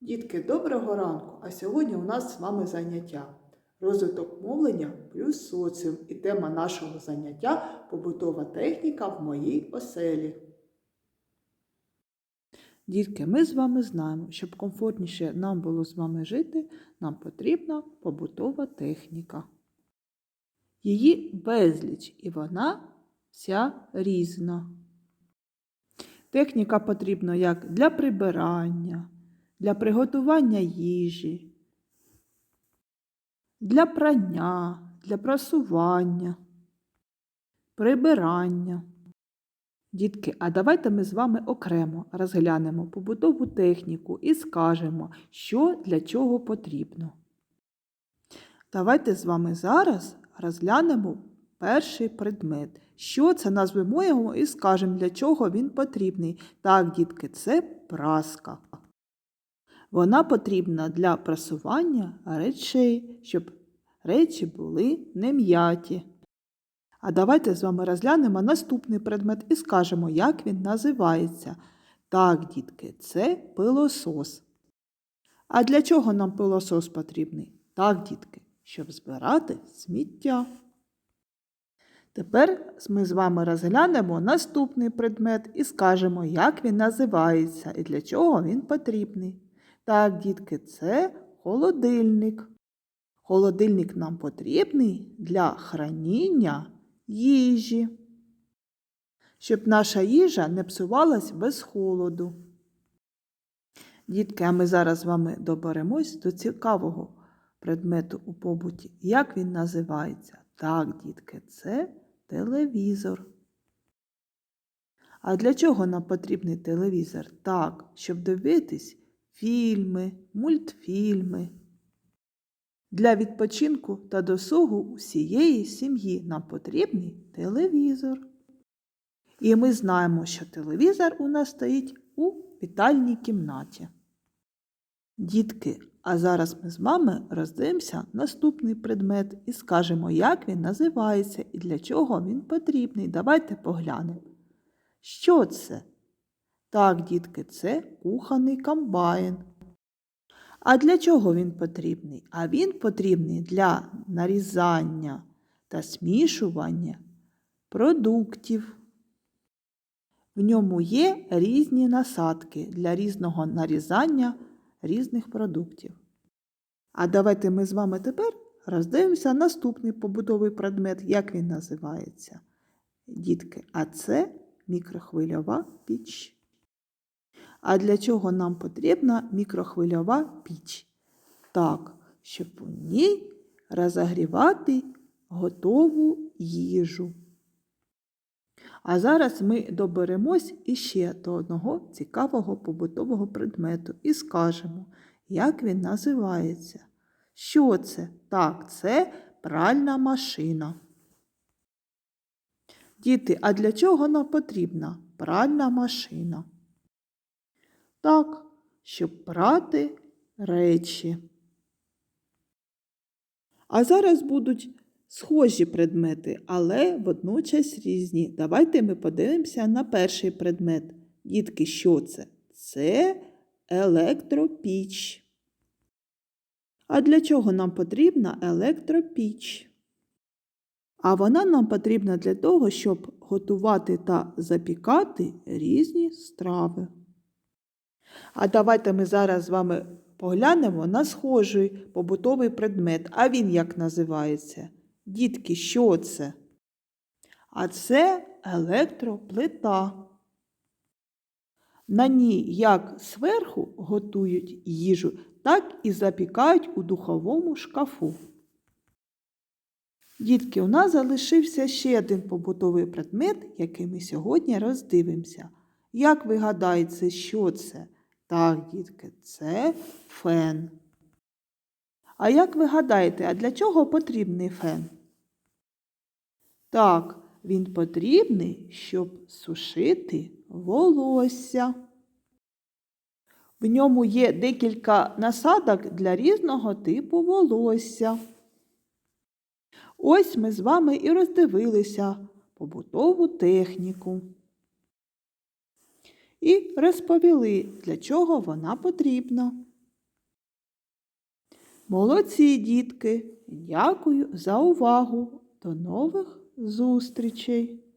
Дітки, доброго ранку! А сьогодні у нас з вами заняття. Розвиток мовлення плюс соціум. І тема нашого заняття побутова техніка в моїй оселі. Дітки, ми з вами знаємо, щоб комфортніше нам було з вами жити, нам потрібна побутова техніка. Її безліч, і вона вся різна. Техніка потрібна як для прибирання, для приготування їжі, для прання, для прасування, прибирання. Дітки, а давайте ми з вами окремо розглянемо побутову техніку і скажемо, що для чого потрібно. Давайте з вами зараз розглянемо перший предмет. Що це назвемо його і скажемо, для чого він потрібний. Так, дітки, це праска. Вона потрібна для прасування речей, щоб речі були не м'яті. А давайте з вами розглянемо наступний предмет і скажемо, як він називається. Так, дітки, це пилосос. А для чого нам пилосос потрібний? Так, дітки, щоб збирати сміття. Тепер ми з вами розглянемо наступний предмет і скажемо, як він називається і для чого він потрібний. Так, дітки, це холодильник. Холодильник нам потрібний для храніння їжі, щоб наша їжа не псувалась без холоду. Дітки, а ми зараз з вами доберемось до цікавого предмету у побуті. Як він називається? Так, дітки, це телевізор. А для чого нам потрібний телевізор? Так, щоб дивитись фільми, мультфільми. Для відпочинку та досугу усієї сім'ї нам потрібний телевізор. І ми знаємо, що телевізор у нас стоїть у вітальній кімнаті. Дітки, а зараз ми з вами роздивимося наступний предмет і скажемо, як він називається і для чого він потрібний. Давайте поглянемо. Що це? Так, дітки, це кухонний комбайн. А для чого він потрібний? А він потрібний для нарізання та смішування продуктів. В ньому є різні насадки для різного нарізання різних продуктів. А давайте ми з вами тепер роздивимося наступний побутовий предмет, як він називається. Дітки, а це мікрохвильова піч. А для чого нам потрібна мікрохвильова піч? Так, щоб у ній розогрівати готову їжу. А зараз ми доберемось іще до одного цікавого побутового предмету і скажемо, як він називається. Що це? Так, це пральна машина. Діти, а для чого нам потрібна пральна машина? Так, щоб прати речі. А зараз будуть схожі предмети, але водночас різні. Давайте ми подивимося на перший предмет. Дітки, що це? Це електропіч. А для чого нам потрібна електропіч? А вона нам потрібна для того, щоб готувати та запікати різні страви. А давайте ми зараз з вами поглянемо на схожий побутовий предмет. А він як називається? Дітки, що це? А це електроплита. На ній як зверху готують їжу, так і запікають у духовому шкафу. Дітки, у нас залишився ще один побутовий предмет, який ми сьогодні роздивимося. Як ви гадаєте, що це? Так, дітки, це фен. А як ви гадаєте, а для чого потрібний фен? Так, він потрібний, щоб сушити волосся. В ньому є декілька насадок для різного типу волосся. Ось ми з вами і роздивилися побутову техніку і розповіли, для чого вона потрібна. Молодці, дітки! Дякую за увагу! До нових зустрічей!